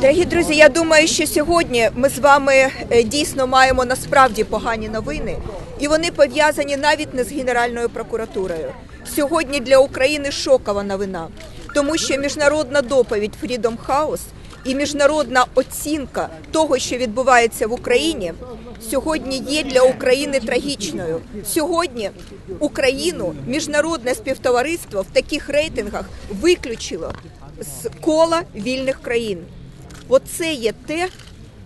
Дорогі друзі, я думаю, що сьогодні ми з вами е, дійсно маємо насправді погані новини, і вони пов'язані навіть не з Генеральною прокуратурою. Сьогодні для України шокова новина, тому що міжнародна доповідь Freedom House і міжнародна оцінка того, що відбувається в Україні, сьогодні є для України трагічною. Сьогодні Україну міжнародне співтовариство в таких рейтингах виключило з кола вільних країн. Оце є те,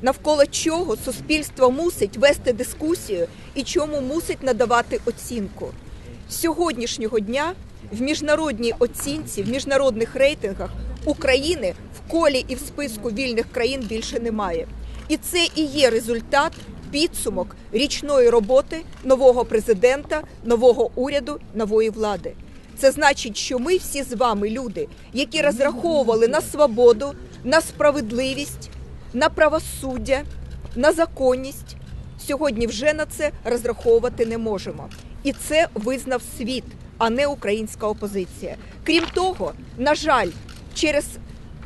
навколо чого суспільство мусить вести дискусію і чому мусить надавати оцінку. Сьогоднішнього дня в міжнародній оцінці, в міжнародних рейтингах України в колі і в списку вільних країн більше немає. І це і є результат підсумок річної роботи нового президента, нового уряду, нової влади. Це значить, що ми всі з вами люди, які розраховували на свободу, на справедливість, на правосуддя, на законність. Сьогодні вже на це розраховувати не можемо. І це визнав світ, а не українська опозиція. Крім того, на жаль, через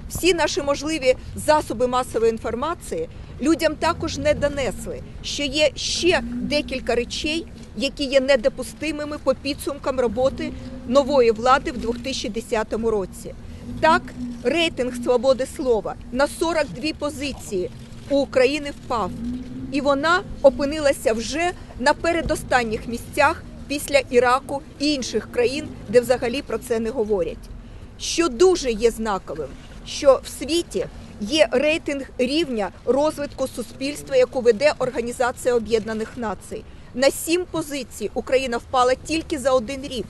всі наші можливі засоби масової інформації людям також не донесли, що є ще декілька речей, які є недопустимими по підсумкам роботи нової влади в 2010 році. Так, рейтинг свободи слова на 42 позиції у України впав, і вона опинилася вже на передостанніх місцях після Іраку і інших країн, де взагалі про це не говорять. Що дуже є знаковим, що в світі є рейтинг рівня розвитку суспільства, яку веде Організація Об'єднаних Націй. На сім позицій Україна впала тільки за один рік.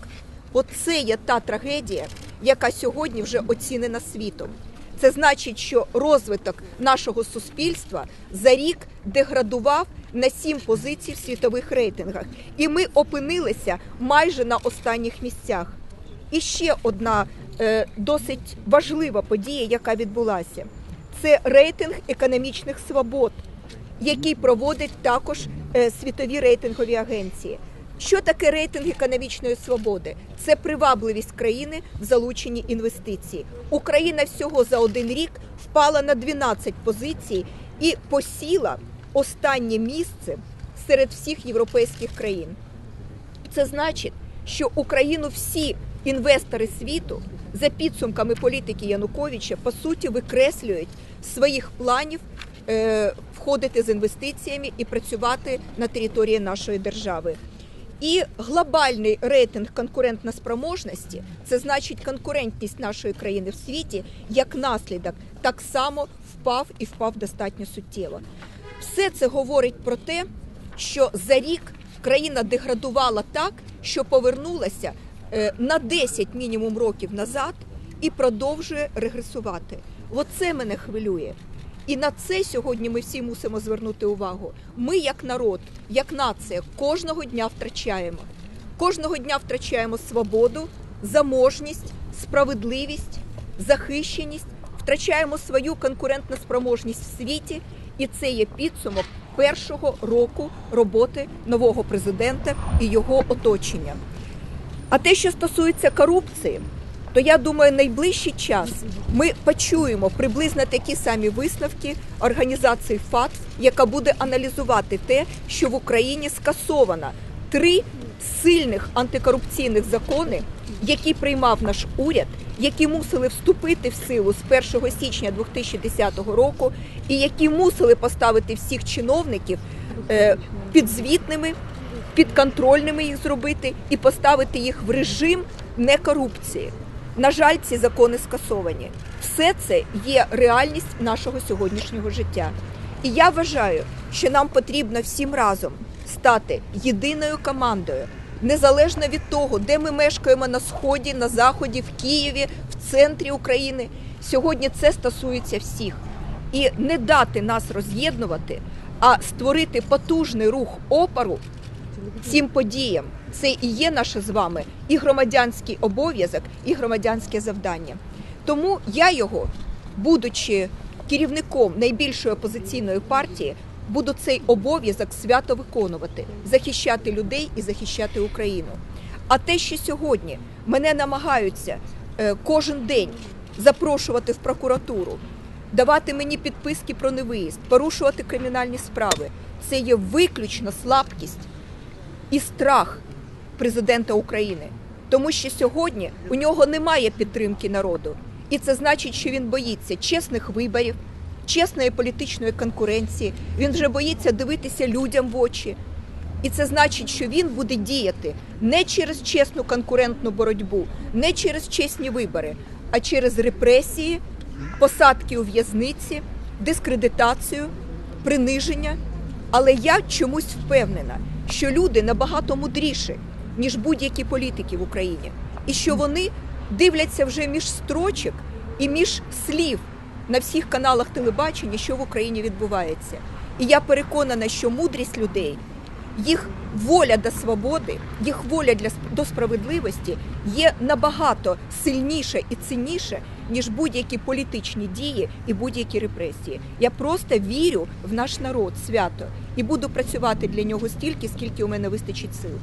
Оце є та трагедія, яка сьогодні вже оцінена світом. Це значить, що розвиток нашого суспільства за рік деградував на сім позицій в світових рейтингах, і ми опинилися майже на останніх місцях. І ще одна е, досить важлива подія, яка відбулася, це рейтинг економічних свобод, який проводять також е, світові рейтингові агенції. Що таке рейтинг економічної свободи? Це привабливість країни в залученні інвестицій. Україна всього за один рік впала на 12 позицій і посіла останнє місце серед всіх європейських країн. Це значить, що Україну всі інвестори світу за підсумками політики Януковича по суті викреслюють своїх планів е, входити з інвестиціями і працювати на території нашої держави. І глобальний рейтинг конкурентноспроможності це значить конкурентність нашої країни в світі як наслідок так само впав і впав достатньо суттєво. Все це говорить про те, що за рік країна деградувала так, що повернулася е, на 10 мінімум років назад і продовжує регресувати. Оце мене хвилює. І на це сьогодні ми всі мусимо звернути увагу. Ми, як народ, як нація, кожного дня втрачаємо. Кожного дня втрачаємо свободу, заможність, справедливість, захищеність, втрачаємо свою конкурентну спроможність в світі, і це є підсумок першого року роботи нового президента і його оточення. А те, що стосується корупції, то я думаю, найближчий час ми почуємо приблизно такі самі висновки організації ФАТФ, яка буде аналізувати те, що в Україні скасовано три сильних антикорупційних закони, які приймав наш уряд, які мусили вступити в силу з 1 січня 2010 року, і які мусили поставити всіх чиновників е, підзвітними, підконтрольними їх зробити і поставити їх в режим некорупції. На жаль, ці закони скасовані. Все це є реальність нашого сьогоднішнього життя. І я вважаю, що нам потрібно всім разом стати єдиною командою, незалежно від того, де ми мешкаємо на сході, на заході, в Києві, в центрі України. Сьогодні це стосується всіх. І не дати нас роз'єднувати, а створити потужний рух опору цим подіям. Це і є наше з вами і громадянський обов'язок, і громадянське завдання. Тому я його, будучи керівником найбільшої опозиційної партії, буду цей обов'язок свято виконувати, захищати людей і захищати Україну. А те, що сьогодні мене намагаються е, кожен день запрошувати в прокуратуру, давати мені підписки про невиїзд, порушувати кримінальні справи. Це є виключно слабкість і страх президента України, тому що сьогодні у нього немає підтримки народу, і це значить, що він боїться чесних виборів, чесної політичної конкуренції. Він вже боїться дивитися людям в очі. І це значить, що він буде діяти не через чесну конкурентну боротьбу, не через чесні вибори, а через репресії, посадки у в'язниці, дискредитацію, приниження. Але я чомусь впевнена, що люди набагато мудріші, ніж будь-які політики в Україні, і що вони дивляться вже між строчок і між слів на всіх каналах телебачення, що в Україні відбувається. І я переконана, що мудрість людей, їх воля до свободи, їх воля для до справедливості є набагато сильніша і цінніша, ніж будь-які політичні дії і будь-які репресії. Я просто вірю в наш народ свято і буду працювати для нього стільки, скільки у мене вистачить сил.